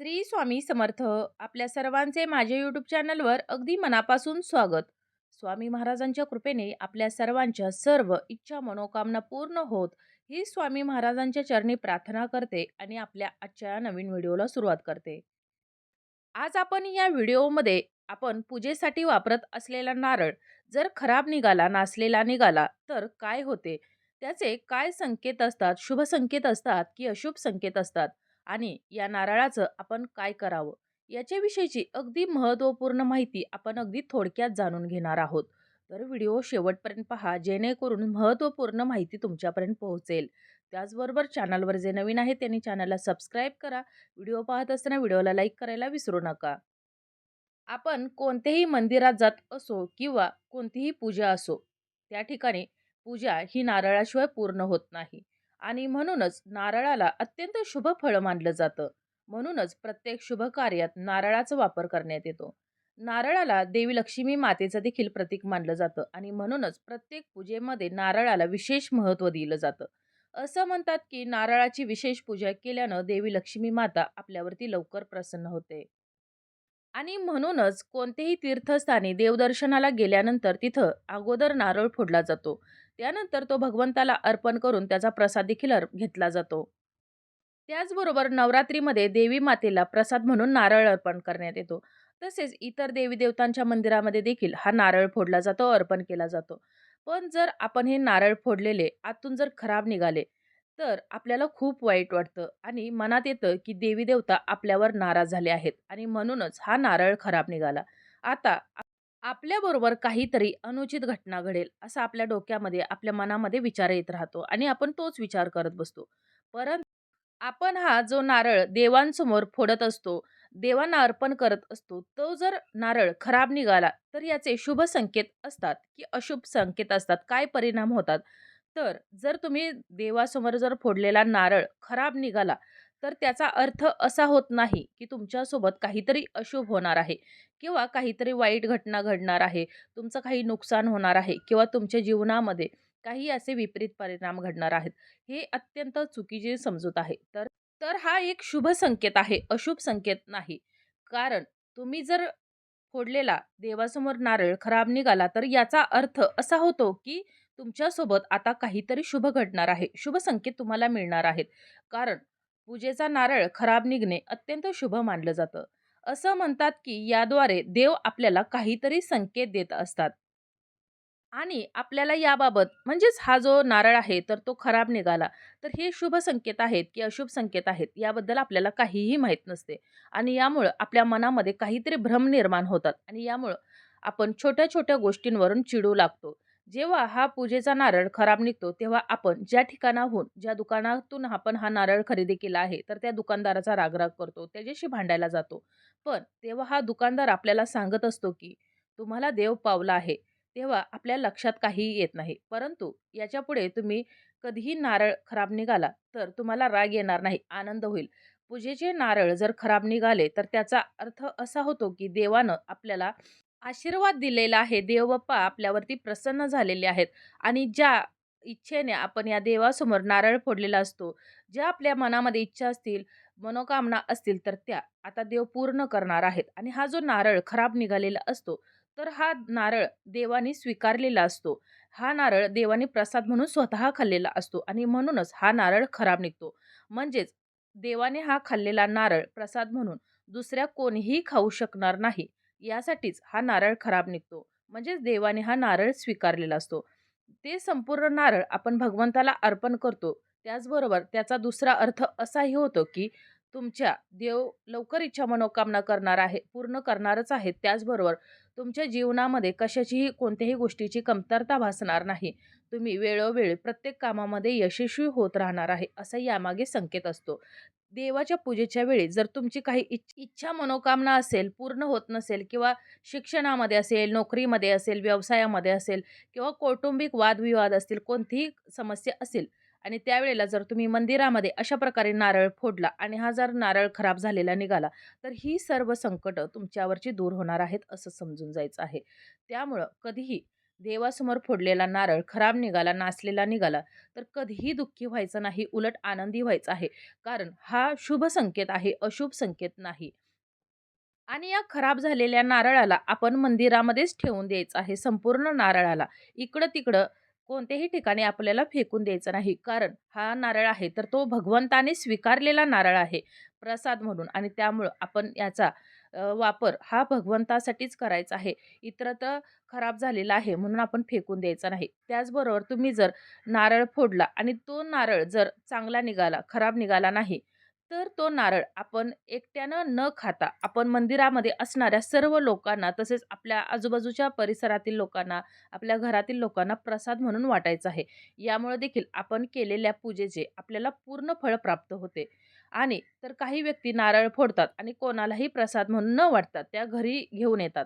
श्री स्वामी समर्थ आपल्या सर्वांचे माझ्या यूट्यूब चॅनलवर अगदी मनापासून स्वागत. स्वामी महाराजांच्या कृपेने आपल्या सर्वांच्या सर्व इच्छा मनोकामना पूर्ण होत ही स्वामी महाराजांच्या चरणी प्रार्थना करते आणि आपल्या आजच्या नवीन व्हिडिओला सुरुवात करते. आज आपण या व्हिडिओमध्ये आपण पूजेसाठी वापरत असलेला नारळ जर खराब निघाला नासलेला निघाला तर काय होते? त्याचे काय संकेत असतात? शुभ संकेत असतात की अशुभ संकेत असतात? आणि या नारळाचं आपण काय करावं? याच्याविषयीची अगदी महत्त्वपूर्ण माहिती आपण अगदी थोडक्यात जाणून घेणार आहोत. तर व्हिडिओ शेवटपर्यंत पहा जेणेकरून महत्त्वपूर्ण माहिती तुमच्यापर्यंत पोहोचेल. त्याचबरोबर चॅनलवर जे नवीन आहेत त्यांनी चॅनलला सबस्क्राईब करा. व्हिडिओ पाहत असताना व्हिडिओला लाईक करायला विसरू नका. आपण कोणत्याही मंदिरात जात असो किंवा कोणतीही पूजा असो त्या ठिकाणी पूजा ही नारळाशिवाय पूर्ण होत नाही. आणि म्हणूनच नारळाला अत्यंत शुभ फळ मानलं जातं. म्हणूनच प्रत्येक शुभ कार्यात नारळाचा वापर करण्यात येतो. नारळाला देवी लक्ष्मी मातेचं देखील प्रतीक मानलं जातं आणि म्हणूनच प्रत्येक पूजेमध्ये नारळाला विशेष महत्त्व दिलं जातं. असं म्हणतात की नारळाची विशेष पूजा केल्यानं देवी लक्ष्मी माता आपल्यावरती लवकर प्रसन्न होते. आणि म्हणूनच कोणतेही तीर्थस्थानी देवदर्शनाला गेल्यानंतर तिथं अगोदर नारळ फोडला जातो. त्यानंतर तो भगवंताला अर्पण करून त्याचा प्रसाद देखील घेतला जातो. त्याचबरोबर नवरात्रीमध्ये देवी मातेला प्रसाद म्हणून नारळ अर्पण करण्यात येतो. तसेच इतर देवी देवतांच्या मंदिरामध्ये देखील हा नारळ फोडला जातो अर्पण केला जातो. पण जर आपण हे नारळ फोडलेले आतून जर खराब निघाले तर आपल्याला खूप वाईट वाटतं आणि मनात येतं की देवी देवता आपल्यावर नाराज झाले आहेत आणि म्हणूनच हा नारळ खराब निघाला. आता आपल्याबरोबर काहीतरी अनुचित घटना घडेल असा आपल्या डोक्यामध्ये आपल्या मनामध्ये विचार येत राहतो आणि आपण तोच विचार करत बसतो. परंतु आपण हा जो नारळ देवांसमोर फोडत असतो देवांना अर्पण करत असतो तो जर नारळ खराब निघाला तर याचे शुभ संकेत असतात की अशुभ संकेत असतात. काय परिणाम होतात? तर जर तुम्ही देवासमोर जर फोडलेला नारळ खराब निघाला तर त्याचा अर्थ असा होत नाही की तुमच्यासोबत काहीतरी अशुभ होणार आहे किंवा काहीतरी वाईट घटना घडणार आहे तुमचं काही नुकसान होणार आहे किंवा तुमच्या जीवनामध्ये काही असे विपरीत परिणाम घडणार आहेत. हे अत्यंत चुकीचे समजूत आहे. तर तर हा एक शुभ संकेत आहे अशुभ संकेत नाही. कारण तुम्ही जर फोडलेला देवासमोर नारळ खराब निघाला तर याचा अर्थ असा होतो की तुमच्यासोबत आता काहीतरी शुभ घडणार आहे. शुभ संकेत तुम्हाला मिळणार आहेत. कारण पूजेचा नारळ खराब निघणे अत्यंत शुभ मानलं जातं. असं म्हणतात की याद्वारे देव आपल्याला काहीतरी संकेत देत असतात. आणि आपल्याला याबाबत म्हणजेच हा जो नारळ आहे तर तो खराब निघाला. तर हे शुभ संकेत आहेत की अशुभ संकेत आहेत याबद्दल आपल्याला काहीही माहीत नसते. आणि यामुळं आपल्या मनामध्ये काहीतरी भ्रम निर्माण होतात. आणि यामुळं आपण छोट्या छोट्या गोष्टींवरून चिडू लागतो. जेव्हा हा पूजेचा नारळ खराब निघतो तेव्हा आपण ज्या ठिकाणाहून ज्या दुकानातून आपण हा नारळ खरेदी केला आहे तर त्या दुकानदाराचा रागराग करतो त्याच्याशी भांडायला जातो. पण तेव्हा हा दुकानदार आपल्याला सांगत असतो की तुम्हाला देव पावला आहे. तेव्हा आपल्या लक्षात काहीही येत नाही. परंतु याच्यापुढे तुम्ही कधीही नारळ खराब निघाला तर तुम्हाला राग येणार नाही आनंद होईल. पूजेचे नारळ जर खराब निघाले तर त्याचा अर्थ असा होतो की देवानं आपल्याला आशीर्वाद दिलेला आहे. देवबाप्पा आपल्यावरती प्रसन्न झालेले आहेत आणि ज्या इच्छेने आपण या देवासमोर नारळ फोडलेला असतो ज्या आपल्या मनामध्ये इच्छा असतील मनोकामना असतील तर त्या आता देव पूर्ण करणार आहेत. आणि हा जो नारळ खराब निघालेला असतो तर हा नारळ देवाने स्वीकारलेला असतो. हा नारळ देवाने प्रसाद म्हणून स्वतः खाल्लेला असतो आणि म्हणूनच हा नारळ खराब निघतो. म्हणजेच देवाने हा खाल्लेला नारळ प्रसाद म्हणून दुसऱ्या कोणीही खाऊ शकणार नाही. यासाठीच हा नारळ खराब निघतो. म्हणजेच देवाने हा नारळ स्वीकारलेला असतो. ते संपूर्ण नारळ आपण भगवंताला अर्पण करतो. त्याचबरोबर त्याचा दुसरा अर्थ असाही होतो की तुमच्या देव लवकर इच्छा मनोकामना करणार आहे पूर्ण करणारच आहे त्याचबरोबर तुमच्या जीवनामध्ये कशाचीही कोणत्याही गोष्टीची कमतरता भासणार नाही. तुम्ही वेळोवेळी प्रत्येक कामामध्ये यशस्वी होत राहणार आहे असा यामागे संकेत असतो. देवाच्या पूजेच्या वेळी जर तुमची काही इच्छ इच्छा मनोकामना असेल पूर्ण होत नसेल किंवा शिक्षणामध्ये असेल नोकरीमध्ये असेल व्यवसायामध्ये असेल किंवा कौटुंबिक वादविवाद असतील कोणतीही समस्या असेल आणि त्यावेळेला जर तुम्ही मंदिरामध्ये अशा प्रकारे नारळ फोडला आणि हा जर नारळ खराब झालेला निघाला तर ही सर्व संकटं तुमच्यावरची दूर होणार आहेत असं समजून जायचं आहे त्यामुळं कधीही देवासमोर फोडलेला नारळ खराब निघाला, नासलेला निघाला, तर कधीही दुःखी व्हायचं नाही, उलट आनंदी व्हायचं आहे. कारण हा शुभ संकेत आहे, अशुभ संकेत नाही. आणि या खराब झालेल्या नारळाला आपण मंदिरामध्येच ठेवून द्यायचं आहे, संपूर्ण नारळाला. इकडं-तिकडं कोणत्याही ठिकाणी आपल्याला फेकून द्यायचं नाही. कारण हा नारळ आहे, तर तो भगवंताने स्वीकारलेला नारळ आहे प्रसाद म्हणून आणि त्यामुळं आपण याचा वापर हा भगवंतासाठीच करायचा आहे. इतरत्र खराब झालेला आहे म्हणून आपण फेकून द्यायचा नाही. त्याचबरोबर तुम्ही जर नारळ फोडला आणि तो नारळ जर चांगला निघाला, खराब निघाला नाही, तर तो नारळ आपण एकट्यानं न खाता आपण मंदिरामध्ये असणाऱ्या सर्व लोकांना तसेच आपल्या आजूबाजूच्या परिसरातील लोकांना, आपल्या घरातील लोकांना प्रसाद म्हणून वाटायचा आहे. यामुळे देखील आपण केलेल्या पूजेचे आपल्याला पूर्ण फळ प्राप्त होते. आणि तर काही व्यक्ती नारळ फोडतात आणि कोणालाही प्रसाद म्हणून न वाटतात त्या घरी घेऊन येतात.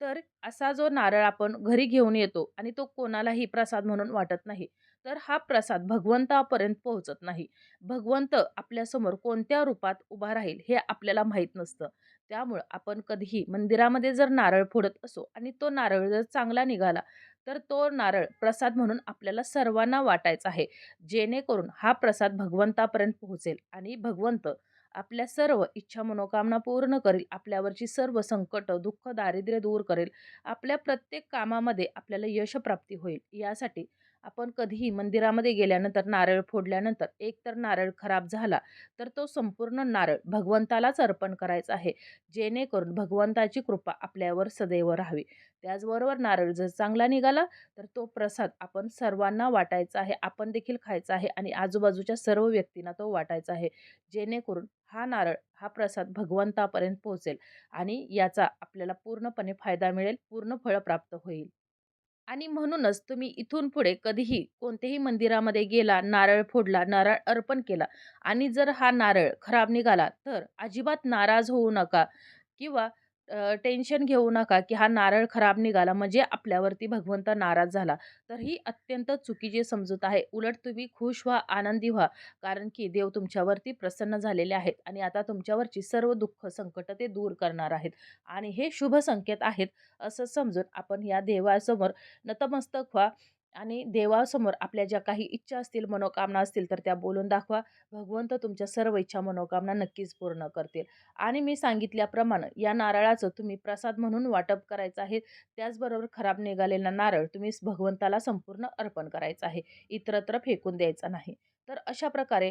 तर असा जो नारळ आपण घरी घेऊन येतो आणि तो कोणालाही प्रसाद म्हणून वाटत नाही, तर हा प्रसाद भगवंतापर्यंत पोहोचत नाही. भगवंत आपल्यासमोर कोणत्या रूपात उभा राहील हे आपल्याला माहीत नसतं. त्यामुळं आपण कधीही मंदिरामध्ये जर नारळ फोडत असो आणि तो नारळ जर चांगला निघाला, तर तो नारळ प्रसाद म्हणून आपल्याला सर्वांना वाटायचा आहे. जेणेकरून हा प्रसाद भगवंतापर्यंत पोहोचेल आणि भगवंत आपल्या सर्व इच्छा मनोकामना पूर्ण करेल. आपल्यावरची सर्व संकट, दुःख, दारिद्र्य दूर करेल. आपल्या प्रत्येक कामामध्ये आपल्याला यशप्राप्ती होईल. यासाठी आपण कधीही मंदिरामध्ये गेल्यानंतर नारळ फोडल्यानंतर एक तर नारळ खराब झाला, तर तो संपूर्ण नारळ भगवंतालाच अर्पण करायचा आहे. जेणेकरून भगवंताची कृपा आपल्यावर सदैव राहावी. त्याचबरोबर नारळ जर चांगला निघाला, तर तो प्रसाद आपण सर्वांना वाटायचा आहे. आपण देखील खायचा आहे आणि आजूबाजूच्या सर्व व्यक्तींना तो वाटायचा आहे. जेणेकरून हा नारळ, हा प्रसाद भगवंतापर्यंत पोहोचेल आणि याचा आपल्याला पूर्णपणे फायदा मिळेल, पूर्ण फळ प्राप्त होईल. आणि म्हणूनच तुम्ही इथून पुढे कधीही कोणत्याही मंदिरामध्ये गेला, नारळ फोडला, नारळ अर्पण केला आणि जर हा नारळ खराब निघाला, तर अजिबात नाराज होऊ नका किंवा अ, टेन्शन घेऊ नका, की हा नारळ खराब निघाला म्हणजे आपल्यावरती भगवंत नाराज झाला. तर ही अत्यंत चुकीची समजूत आहे. उलट तुम्ही खुश व्हा, आनंदी व्हा. कारण की देव तुमच्यावरती प्रसन्न झालेले आहेत आणि आता तुमच्यावरची सर्व दुःख, संकट ते दूर करणार आहेत. आणि हे शुभ संकेत आहेत असं समजून आपण या देवासमोर नतमस्तक व्हा आणि देवासमोर आपल्या ज्या काही इच्छा असतील, मनोकामना असतील, तर त्या बोलून दाखवा. भगवंत तुमच्या सर्व इच्छा, मनोकामना नक्कीच पूर्ण करतील. आणि मी सांगितल्याप्रमाणे या नारळाचं तुम्ही प्रसाद म्हणून वाटप करायचं आहे. त्याचबरोबर खराब निघालेला नारळ तुम्ही भगवंताला संपूर्ण अर्पण करायचं आहे. इतरत्र फेकून द्यायचा नाही. तर अशा प्रकारे